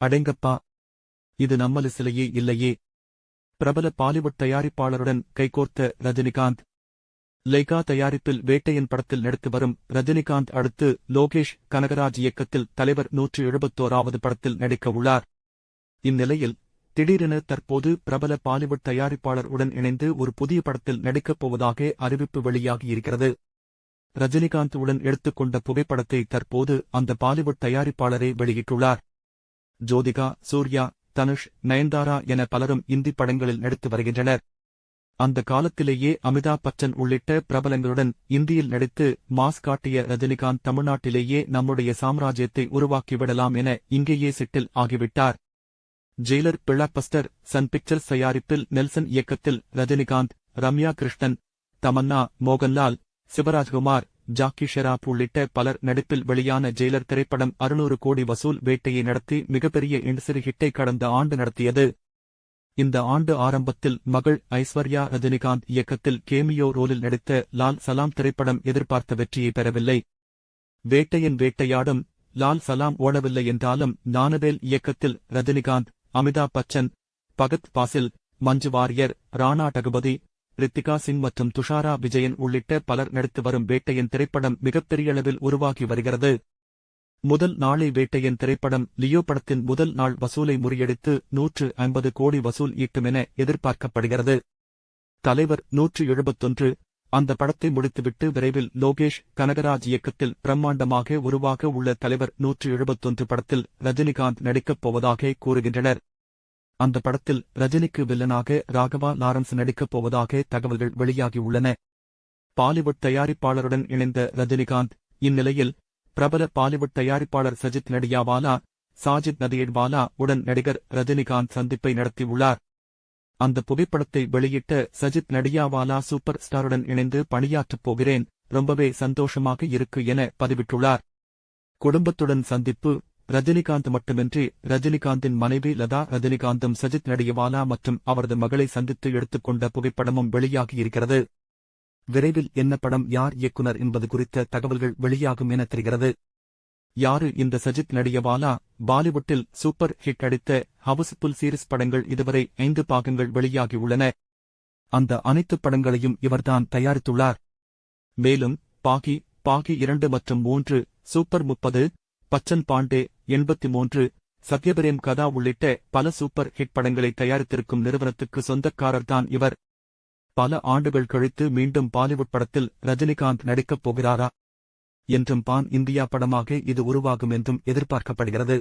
அடேங்கப்பா இது நம்மலிசிலேயே இல்லையே. பிரபல பாலிவுட் தயாரிப்பாளருடன் கைகோர்த்த ரஜினிகாந்த். லைகா தயாரிப்பில் வேட்டையன் படத்தில் நடித்து வரும் ரஜினிகாந்த் அடுத்து லோகேஷ் கனகராஜ் இயக்கத்தில் தலைவர் நூற்று எழுபத்தோராவது படத்தில் நடிக்க உள்ளார். இந்நிலையில் திடீரென தற்போது பிரபல பாலிவுட் தயாரிப்பாளர் உடன் இணைந்து ஒரு புதிய படத்தில் நடிக்கப் போவதாக அறிவிப்பு வெளியாகியிருக்கிறது ரஜினிகாந்த் உடன் எடுத்துக்கொண்ட புகைப்படத்தை தற்போது அந்த பாலிவுட் தயாரிப்பாளரே வெளியிட்டுள்ளார். ஜோதிகா சூர்யா தனுஷ் நயன்தாரா என பலரும் இந்தி படங்களில் நடித்து வருகின்றனர். அந்த காலத்திலேயே அமிதாப் பச்சன் உள்ளிட்ட பிரபலங்களுடன் இந்தியில் நடித்து மாஸ் காட்டிய ரஜினிகாந்த் தமிழ்நாட்டிலேயே நம்முடைய சாம்ராஜ்யத்தை உருவாக்கிவிடலாம் என இங்கேயே சிட்டில் ஆகிவிட்டார். ஜெயிலர் பிளாக்பஸ்டர் சன் பிக்சர்ஸ் தயாரிப்பில் நெல்சன் இயக்கத்தில் ரஜினிகாந்த் ரம்யா கிருஷ்ணன் தமன்னா மோகன்லால் சிவராஜ்குமார் ஜாக்கி ஷெராப் உள்ளிட்ட பலர் நடிப்பில் வெளியான ஜெயிலர் திரைப்படம் அறுநூறு கோடி வசூல் வேட்டையை நடத்தி மிகப்பெரிய இண்டஸ்ட்ரி ஹிட்டை கடந்த ஆண்டு நடத்தியது. இந்த ஆண்டு ஆரம்பத்தில் மகள் ஐஸ்வர்யா ரஜினிகாந்த் இயக்கத்தில் கேமியோ ரோலில் நடித்த லால் சலாம் திரைப்படம் எதிர்பார்த்த வெற்றியை பெறவில்லை. வேட்டையின் வேட்டையாடும் லால் சலாம் ஓடவில்லை என்றாலும் நானவேல் இயக்கத்தில் ரஜினிகாந்த் அமிதாப் பச்சன் பகத் பாசில் மஞ்சு வாரியர் ராணா டகுபதி ரித்திகா சிங் மற்றும் துஷாரா விஜயன் உள்ளிட்ட பலர் நடித்து வரும் வேட்டையின் திரைப்படம் மிகப்பெரிய அளவில் உருவாகி வருகிறது. முதல் நாளை வேட்டையின் திரைப்படம் லியோ படத்தின் முதல் நாள் வசூலை முறியடித்து நூற்று ஐம்பது கோடி வசூல் ஈட்டும் என எதிர்பார்க்கப்படுகிறது. தலைவர் நூற்று எழுபத்தொன்று. அந்த படத்தை முடித்துவிட்டு விரைவில் லோகேஷ் கனகராஜ் இயக்கத்தில் பிரம்மாண்டமாக உருவாக உள்ள தலைவர் நூற்று எழுபத்தொன்று படத்தில் ரஜினிகாந்த் நடிக்கப் போவதாக கூறுகின்றனர். அந்த படத்தில் ரஜினிக்கு வில்லனாக ராகவா லாரன்ஸ் நடிக்கப் போவதாக தகவல்கள் வெளியாகியுள்ளன. பாலிவுட் தயாரிப்பாளருடன் இணைந்த ரஜினிகாந்த் இந்நிலையில் பிரபல பாலிவுட் தயாரிப்பாளர் சஜித் நடியாவாலா சாஜித் நதியட்வாலா உடன் நடிகர் ரஜினிகாந்த் சந்திப்பை நடத்தியுள்ளார். அந்த புகைப்படத்தை வெளியிட்ட சஜித் நடியாவாலா சூப்பர் ஸ்டாருடன் இணைந்து பணியாற்றப் போகிறேன் ரொம்பவே சந்தோஷமாக இருக்கு என பதிவிட்டுள்ளார். குடும்பத்துடன் சந்திப்பு ரஜினிகாந்த் மட்டுமின்றி ரஜினிகாந்தின் மனைவி லதா ரஜினிகாந்தும் சஜித் நடிகவாலா மற்றும் அவரது மகளை சந்தித்து எடுத்துக்கொண்ட புகைப்படமும் வெளியாகியிருக்கிறது. விரைவில் என்ன படம் யார் இயக்குனர் என்பது குறித்த தகவல்கள் வெளியாகும் என தெரிகிறது. யாரு இந்த சஜித் நடிகவாலா பாலிவுட்டில் சூப்பர் ஹிட் அடித்த ஹவுஸ்ஃபுல் சீரிஸ் படங்கள் இதுவரை ஐந்து பாகங்கள் வெளியாகியுள்ளன. அந்த அனைத்து படங்களையும் இவர்தான் தயாரித்துள்ளார். மேலும் பாகி பாகி இரண்டு மற்றும் மூன்று சூப்பர் முப்பது பச்சன் பாண்டே எண்பத்தி மூன்று சத்யபிரேம் கதா உள்ளிட்ட பல சூப்பர் ஹிட் படங்களை தயாரித்திருக்கும் நிறுவனத்துக்கு சொந்தக்காரர்தான் இவர். பல ஆண்டுகள் கழித்து மீண்டும் பாலிவுட் படத்தில் ரஜினிகாந்த் நடிக்கப் போகிறாரா? என்றும் பான் இந்தியா படமாக இது உருவாகும் என்றும் எதிர்பார்க்கப்படுகிறது.